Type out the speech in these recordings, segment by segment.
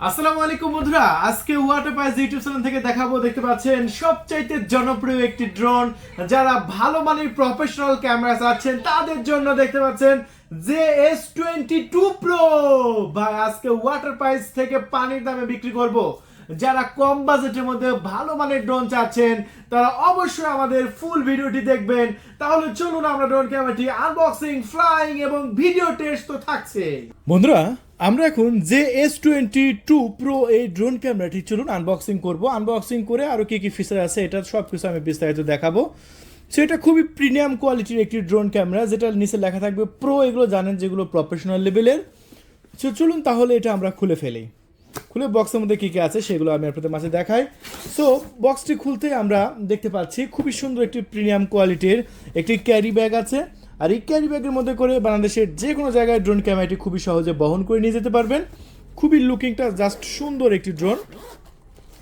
আসসালামু আলাইকুম বন্ধুরা, আজকে ওয়াটার ইউটিউব চ্যানেল থেকে দেখাবো, দেখতে পাচ্ছেন সবচাইতে জনপ্রিয় একটি ড্রোন যারা ভালো মানের প্রফেশনাল ক্যামেরা চাচ্ছেন তাদের জন্য দেখতে পাচ্ছেন এস টোয়েন্টি টু প্রো আজকে ওয়াটার থেকে পানির দামে বিক্রি করব। যারা কম বাজেটের মধ্যে ভালো মানের ড্রোন চাচ্ছেন, তারা অবশ্যই আমাদের ফুল ভিডিওটি দেখবেন। তাহলে চলুন আমরা ড্রোন ক্যামেরাটি আনবক্সিং ফ্লাইং এবং ভিডিও টেস্ট তো থাকছে বন্ধুরা আমরা এখন যে এস টোয়েন্টি টু প্রো এই ড্রোন ক্যামেরাটি চলুন আনবক্সিং করব। আনবক্সিং করে আরও কী কী ফিচার আছে, এটা সব কিছু আমি বিস্তারিত দেখাবো। সো এটা খুবই প্রিমিয়াম কোয়ালিটির একটি ড্রোন ক্যামেরা যেটা নিচে লেখা থাকবে প্রো এগুলো জানেন যেগুলো প্রফেশনাল লেভেলের সো চলুন তাহলে এটা আমরা খুলে ফেলি। খুলে বক্সের মধ্যে কী কী আছে সেগুলো আমি আপনাদের মাঝে দেখাই। সো বক্সটি খুলতে আমরা দেখতে পাচ্ছি খুবই সুন্দর একটি প্রিমিয়াম কোয়ালিটির একটি ক্যারি ব্যাগ আছে। আর এই ক্যারি ব্যাগের মধ্যে করে বাংলাদেশের যে কোনো জায়গায় ড্রোন ক্যামেরাটি খুবই সহজে বহন করে নিয়ে যেতে পারবেন। খুবই লুকিংটা জাস্ট সুন্দর একটি ড্রোন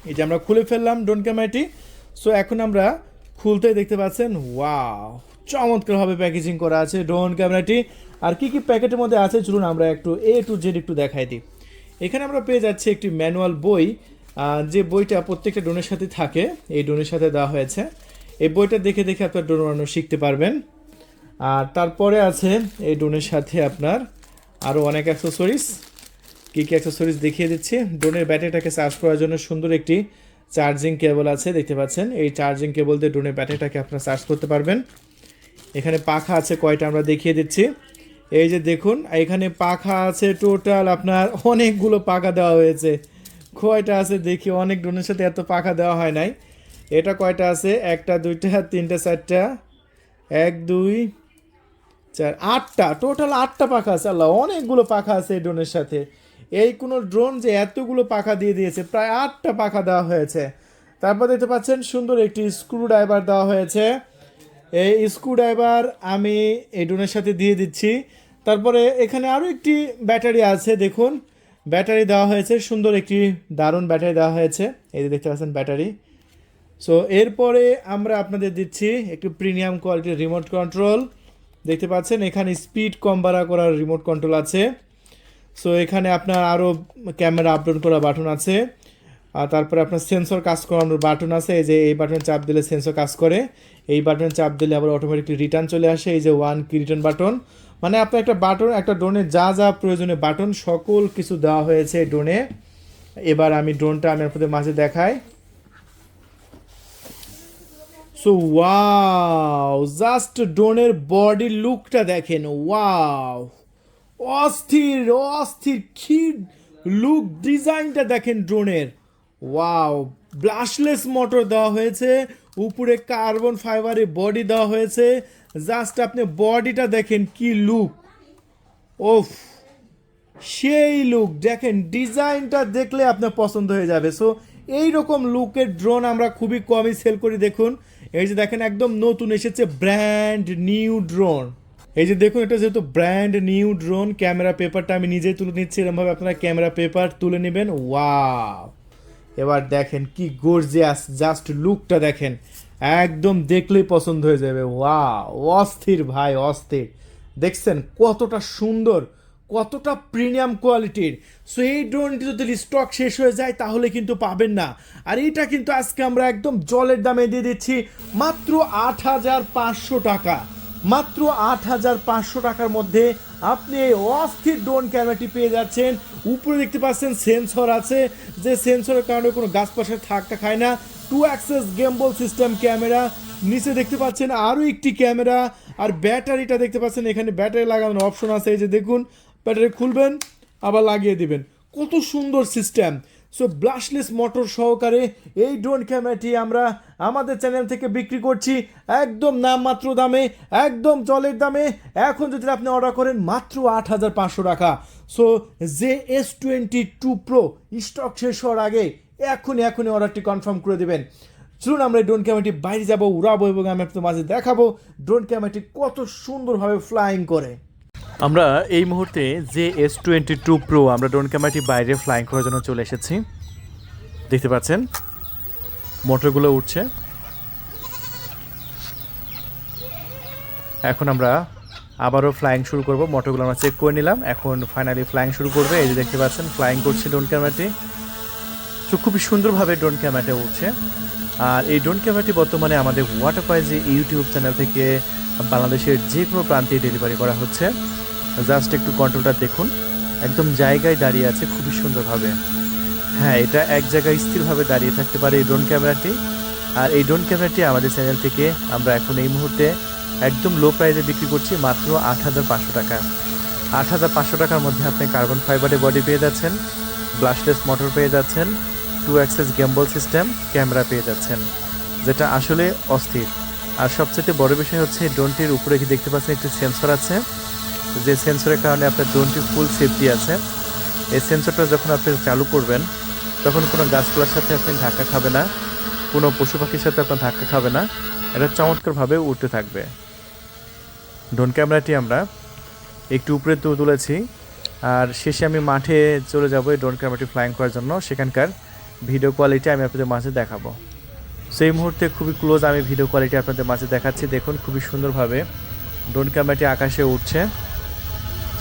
এই যে আমরা খুলে ফেললাম ড্রোন ক্যামেরাটি সো এখন আমরা খুলতে দেখতে পাচ্ছেন ওয়াও চমৎকারভাবে প্যাকেজিং করা আছে ড্রোন ক্যামেরাটি আর কি কি প্যাকেটের মধ্যে আছে, চলুন আমরা একটু এ টু জেড একটু দেখাই দিই। এখানে আমরা পেয়ে যাচ্ছি একটি ম্যানুয়াল বই যে বইটা প্রত্যেকটা ড্রোনের সাথে থাকে, এই ড্রোনের সাথে দেওয়া হয়েছে। এই বইটা দেখে দেখে আপনার ড্রোন বানানো শিখতে পারবেন। আর তারপরে আছে এই ড্রোনের সাথে আপনার আরও অনেক অ্যাক্সেসরিজ কী কী অ্যাক্সেসরিজ দেখিয়ে দিচ্ছি? ড্রোনের ব্যাটারিটাকে চার্জ করার জন্য সুন্দর একটি চার্জিং কেবল আছে, দেখতে পাচ্ছেন। এই চার্জিং কেবল দিয়ে ড্রোনের ব্যাটারিটাকে আপনারা চার্জ করতে পারবেন। এখানে পাখা আছে, কয়টা আমরা দেখিয়ে দিচ্ছি। এই যে দেখুন, এখানে পাখা আছে টোটাল আপনার অনেকগুলো পাখা দেওয়া হয়েছে। কয়টা আছে দেখি, অনেক ড্রোনের সাথে এত পাখা দেওয়া হয় নাই। এটা কয়টা আছে? একটা, দুইটা, তিনটা, চারটা। এক, দুই চার আটটা টোটাল আটটা পাখা আছে, আল্লাহ, অনেকগুলো পাখা আছে এই ড্রোনের সাথে। এই কোনো ড্রোন যে এতগুলো পাখা দিয়ে দিয়েছে, প্রায় আটটা পাখা দেওয়া হয়েছে। তারপর দেখতে পাচ্ছেন সুন্দর একটি স্ক্রু ড্রাইভার দেওয়া হয়েছে। এই স্ক্রু ড্রাইভার আমি এই ড্রোনের সাথে দিয়ে দিচ্ছি। তারপরে এখানে আরও একটি ব্যাটারি আছে, দেখুন। ব্যাটারি দেওয়া হয়েছে, সুন্দর একটি দারুণ ব্যাটারি দেওয়া হয়েছে। এই যে দেখতে পাচ্ছেন ব্যাটারি। সো এরপরে আমরা আপনাদের দিচ্ছি একটি প্রিমিয়াম কোয়ালিটির রিমোট কন্ট্রোল দেখতে পাচ্ছেন, এখানে স্পিড কম বাড়া করার রিমোট কন্ট্রোল আছে। সো এখানে আপনার আরও ক্যামেরা আপলোড করা বাটন আছে। আর তারপরে আপনার সেন্সর কাজ করানোর বাটন আছে। এই যে এই বাটনে চাপ দিলে সেন্সর কাজ করে। এই বাটনে চাপ দিলে আবার অটোমেটিকলি রিটার্ন চলে আসে। এই যে ওয়ান কি রিটার্ন বাটন মানে আপনার একটা বাটন একটা ড্রোনে যা যা প্রয়োজনীয় বাটন সকল কিছু দেওয়া হয়েছে ড্রোনে এবার আমি ড্রোনটা আমি আপনাদের মাঝে দেখাই। সো ওয়াও জাস্ট ড্রোনের বডি লুকটা দেখেন ওয়াও অস্থির অস্থির কি লুক ডিজাইনটা দেখেন ড্রোনের ওয়াও ব্লাশলেস মোটর দেওয়া হয়েছে, উপরে কার্বন ফাইবারের বডি দেওয়া হয়েছে। জাস্ট আপনি বডিটা দেখেন কি লুক ওফ সেই লুক দেখেন ডিজাইনটা দেখলে আপনার পছন্দ হয়ে যাবে। সো এই রকম লুকের ড্রোন আমরা খুবই কমই সেল করি, দেখুন। এই যে দেখেন, একদম নতুন এসেছে ব্র্যান্ড নিউ ড্রোন এই যে দেখুন, এটা যেহেতু ব্র্যান্ড নিউ ড্রোন ক্যামেরা পেপারটা আমি নিজেই তুলে নিচ্ছি এরকমভাবে আপনারা ক্যামেরা পেপার তুলে নেবেন। ওয়াও এবার দেখেন কি গর্জিয়াস জাস্ট লুকটা দেখেন, একদম দেখলেই পছন্দ হয়ে যাবে। ওয়াও অস্থির ভাই, অস্থির। দেখছেন কতটা সুন্দর? কতটা প্রিমিয়াম কোয়ালিটির সো এই ড্রোনটি যদি স্টক শেষ হয়ে যায়, তাহলে কিন্তু পাবেন না। আর এটা কিন্তু আজকে আমরা একদম জলের দামে দিয়ে দিচ্ছি মাত্র আট হাজার পাঁচশো টাকা। মাত্র আট হাজার পাঁচশো টাকার মধ্যে আপনি এই অস্থির ড্রোন ক্যামেরাটি পেয়ে যাচ্ছেন। উপরে দেখতে পাচ্ছেন সেন্সর আছে। যে সেন্সরের কারণে কোনো গাছ পাশে থাকতে খায় না। Two axis gimbal system camera নিচে দেখতে পাচ্ছেন আরও একটি ক্যামেরা আর ব্যাটারিটা দেখতে পাচ্ছেন এখানে ব্যাটারি লাগানোর অপশন আছে। এই যে দেখুন ব্যাটারি খুলবেন, আবার লাগিয়ে দিবেন। কত সুন্দর সিস্টেম সো ব্লাশলেস মোটর সহকারে এই ড্রোন ক্যামেরাটি আমরা আমাদের চ্যানেল থেকে বিক্রি করছি একদম নামমাত্র দামে, একদম জলের দামে। এখন যদি আপনি অর্ডার করেন মাত্র আট হাজার পাঁচশো টাকা। So J S twenty two pro stock শেষ হওয়ার আগে এখনই এখনই অর্ডারটি কনফার্ম করে দেবেন। চলুন আমরা এই ড্রোন ক্যামেরাটি বাইরে যাব, উড়াবো এবং আমি আপনাদের মাঝে দেখাবো ড্রোন ক্যামেরাটি কত সুন্দরভাবে ফ্লাইং করে। আমরা এই মুহূর্তে যে এস টোয়েন্টি টু প্রো আমরা ড্রোন ক্যামেরাটি বাইরে ফ্লাইং করার জন্য চলে এসেছি। দেখতে পাচ্ছেন, মোটরগুলো উঠছে। এখন আমরা আবারও ফ্লাইং শুরু করব, মোটরগুলো আমরা চেক করে নিলাম। এখন ফাইনালি ফ্লাইং শুরু করবে। এই যে দেখতে পাচ্ছেন ফ্লাইং করছে ড্রোন ক্যামেরাটি তো খুবই সুন্দরভাবে ড্রোন ক্যামেরাটা উঠছে। আর এই ড্রোন ক্যামেরাটি বর্তমানে আমাদের ওয়াটার পাইজে ইউটিউব চ্যানেল থেকে বাংলাদেশের যে কোনো প্রান্তে ডেলিভারি করা হচ্ছে। জাস্ট একটু কন্ট্রোলটা দেখুন। একদম জায়গায় দাঁড়িয়ে আছে, খুবই সুন্দরভাবে। হ্যাঁ এটা এক জায়গায় স্থিরভাবে দাঁড়িয়ে থাকতে পারে এই ড্রোন ক্যামেরাটি আর এই ড্রোন ক্যামেরাটি আমাদের চ্যানেল থেকে আমরা এখন এই মুহূর্তে একদম লো প্রাইসে বিক্রি করছি মাত্র আট হাজার পাঁচশো টাকা। আট হাজার পাঁচশো টাকার মধ্যে আপনি কার্বন ফাইবারের বডি পেয়ে যাচ্ছেন ব্লাস্টলেস মোটর পেয়ে যাচ্ছেন two axis gimbal system camera পেয়ে যাচ্ছেন, যেটা আসলে অস্থির। আর সবচেয়ে বড় বিষয় হচ্ছে ড্রোনটির উপরে কি দেখতে পাচ্ছেন একটি সেন্সর আছে যে সেন্সরের কারণে আপনার ড্রোনটি ফুল সেফটি আছে, এই সেন্সরটা যখন আপনি চালু করবেন, তখন কোনো গাছপালার সাথে আপনি ধাক্কা খাবে না, কোনো পশু পাখির সাথে আপনার ধাক্কা খাবে না, এটা চমৎকারভাবে উঠতে থাকবে। ড্রোন ক্যামেরাটি আমরা একটু উপরে তু- তুলেছি, আর শেষে আমি মাঠে চলে যাব এই ড্রোন ক্যামেরাটি ফ্লাইং করার জন্য। সেখানকার ভিডিও কোয়ালিটি আমি আপনাদের মাঝে দেখাবো। সেই মুহূর্তে খুবই ক্লোজ আমি ভিডিও কোয়ালিটি আপনাদের মাঝে দেখাচ্ছি। দেখুন, খুবই সুন্দরভাবে ড্রোন ক্যামেরাটি আকাশে উঠছে।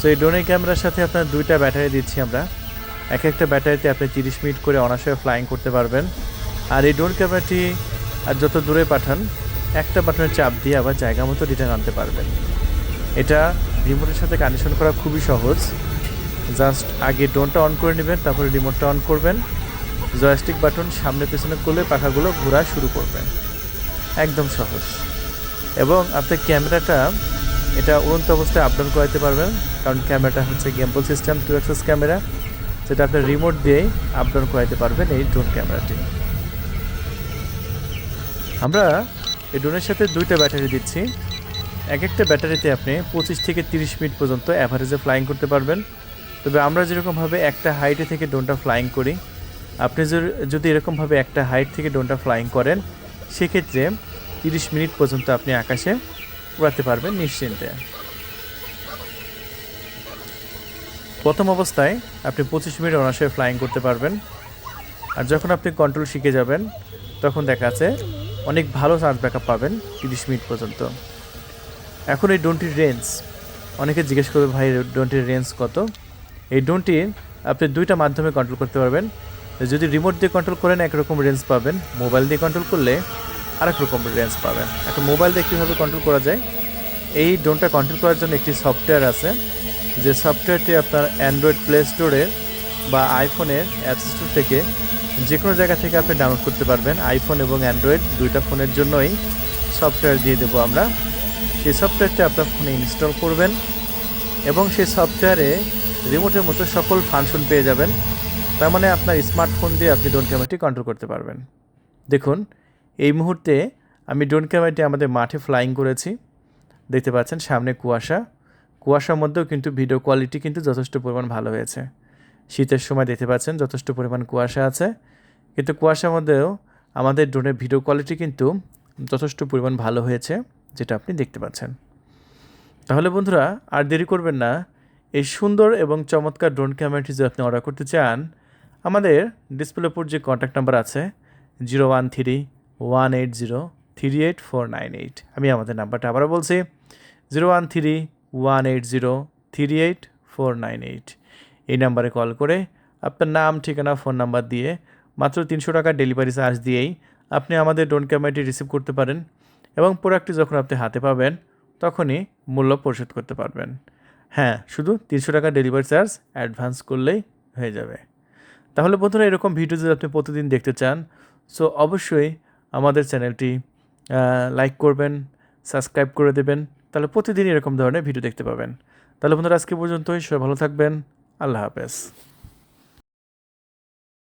সো এই ড্রোনের ক্যামেরার সাথে আপনার দুইটা ব্যাটারি দিচ্ছি আমরা। এক একটা ব্যাটারিতে আপনি তিরিশ মিনিট করে অনায়াসে ফ্লাইং করতে পারবেন। আর এই ড্রোন ক্যামেরাটি আর যত দূরে পাঠান, একটা বাটনের চাপ দিয়ে আবার জায়গা মতো রিটার্ন আনতে পারবেন। এটা রিমোটের সাথে কানেকশন করা খুবই সহজ। জাস্ট আগে ড্রোনটা অন করে নেবেন, তারপরে রিমোটটা অন করবেন। জয়স্টিক বাটন সামনে পেছনে করলে পাখাগুলো ঘোরা শুরু করবেন একদম সহজ। এবং আপনার ক্যামেরাটা এটা উড়ন্ত অবস্থায় আপডাউন করাতে পারবেন। কারণ ক্যামেরাটা হচ্ছে gimbal system two axis camera যেটা আপনার রিমোট দিয়েই আপডাউন করাতে পারবেন এই ড্রোন ক্যামেরাটি আমরা এই ড্রোনের সাথে দুইটা ব্যাটারি দিচ্ছি। এক একটা ব্যাটারিতে আপনি পঁচিশ থেকে তিরিশ মিনিট পর্যন্ত অ্যাভারেজে ফ্লাইং করতে পারবেন। তবে আমরা যেরকমভাবে একটা হাইটে থেকে ড্রোনটা ফ্লাইং করি, আপনি যদি এরকমভাবে একটা হাইট থেকে ড্রোনটা ফ্লাইং করেন, সেক্ষেত্রে তিরিশ মিনিট পর্যন্ত আপনি আকাশে উড়াতে পারবেন নিশ্চিন্তে। প্রথম অবস্থায় আপনি পঁচিশ মিনিট অনার্সে ফ্লাইং করতে পারবেন। আর যখন আপনি কন্ট্রোল শিখে যাবেন, তখন দেখা যাচ্ছে অনেক ভালো চার্জ ব্যাকআপ পাবেন তিরিশ মিনিট পর্যন্ত। এখন এই ড্রোনটির রেঞ্জ অনেকে জিজ্ঞেস করবে, ভাই ড্রোনটির রেঞ্জ কত? এই ড্রোনটি আপনি দুইটা মাধ্যমে কন্ট্রোল করতে পারবেন। যদি রিমোট দিয়ে কন্ট্রোল করেন, একরকম রেঞ্জ পাবেন। মোবাইল দিয়ে কন্ট্রোল করলে আরেক রকম রেঞ্জ পাবেন। একটা মোবাইল দিয়ে কীভাবে কন্ট্রোল করা যায়? এই ড্রোনটা কন্ট্রোল করার জন্য একটি সফটওয়্যার আছে, যে সফটওয়্যারটি আপনার অ্যান্ড্রয়েড প্লে স্টোরের বা আইফোনের অ্যাপ স্টোর থেকে যে কোনো জায়গা থেকে আপনি ডাউনলোড করতে পারবেন। আইফোন এবং অ্যান্ড্রয়েড দুইটা ফোনের জন্যই সফটওয়্যার দিয়ে দেবো আমরা। সেই সফটওয়্যারটি আপনার ফোনে ইনস্টল করবেন এবং সেই সফটওয়্যারে রিমোটের মতো সকল ফাংশন পেয়ে যাবেন। তার মানে আপনার স্মার্টফোন দিয়ে আপনি ড্রোন ক্যামেরাটি কন্ট্রোল করতে পারবেন। দেখুন এই মুহূর্তে আমি ড্রোন ক্যামেরাটি আমাদের মাঠে ফ্লাইং করেছি। দেখতে পাচ্ছেন সামনে কুয়াশা। কুয়াশার মধ্যেও কিন্তু ভিডিও কোয়ালিটি কিন্তু যথেষ্ট পরিমাণ ভালো হয়েছে। শীতের সময় দেখতে পাচ্ছেন যথেষ্ট পরিমাণ কুয়াশা আছে। কিন্তু কুয়াশার মধ্যেও আমাদের ড্রোনের ভিডিও কোয়ালিটি কিন্তু যথেষ্ট পরিমাণ ভালো হয়েছে, যেটা আপনি দেখতে পাচ্ছেন। তাহলে বন্ধুরা, আর দেরি করবেন না। এই সুন্দর এবং চমৎকার ড্রোন ক্যামেরাটি যদি আপনি অর্ডার করতে চান, আমাদের ডিসপ্লের উপর যে কন্ট্যাক্ট নাম্বার আছে zero one three one eight zero three eight four nine eight আমি আমাদের নাম্বারটা আবারও বলছি zero one three one eight zero three eight four nine eight এই নাম্বারে কল করে আপনার নাম, ঠিকানা, ফোন নাম্বার দিয়ে মাত্র তিনশো টাকা ডেলিভারি চার্জ দিয়েই আপনি আমাদের ড্রোন ক্যামেরাটি রিসিভ করতে পারেন এবং প্রোডাক্টটি যখন আপনি হাতে পাবেন, তখনই মূল্য পরিশোধ করতে পারবেন। হ্যাঁ শুধু তিনশো টাকা ডেলিভারি চার্জ অ্যাডভান্স করলেই হয়ে যাবে। তাহলে বন্ধুরা, এরকম ভিডিও যদি আপনি প্রতিদিন দেখতে চান সো অবশ্যই আমাদের চ্যানেলটি লাইক করবেন সাবস্ক্রাইব করে দেবেন, তাহলে প্রতিদিন এরকম ধরনের ভিডিও দেখতে পাবেন। তাহলে বন্ধুরা, আজকে পর্যন্তই। সবাই ভালো থাকবেন। আল্লাহ হাফেজ।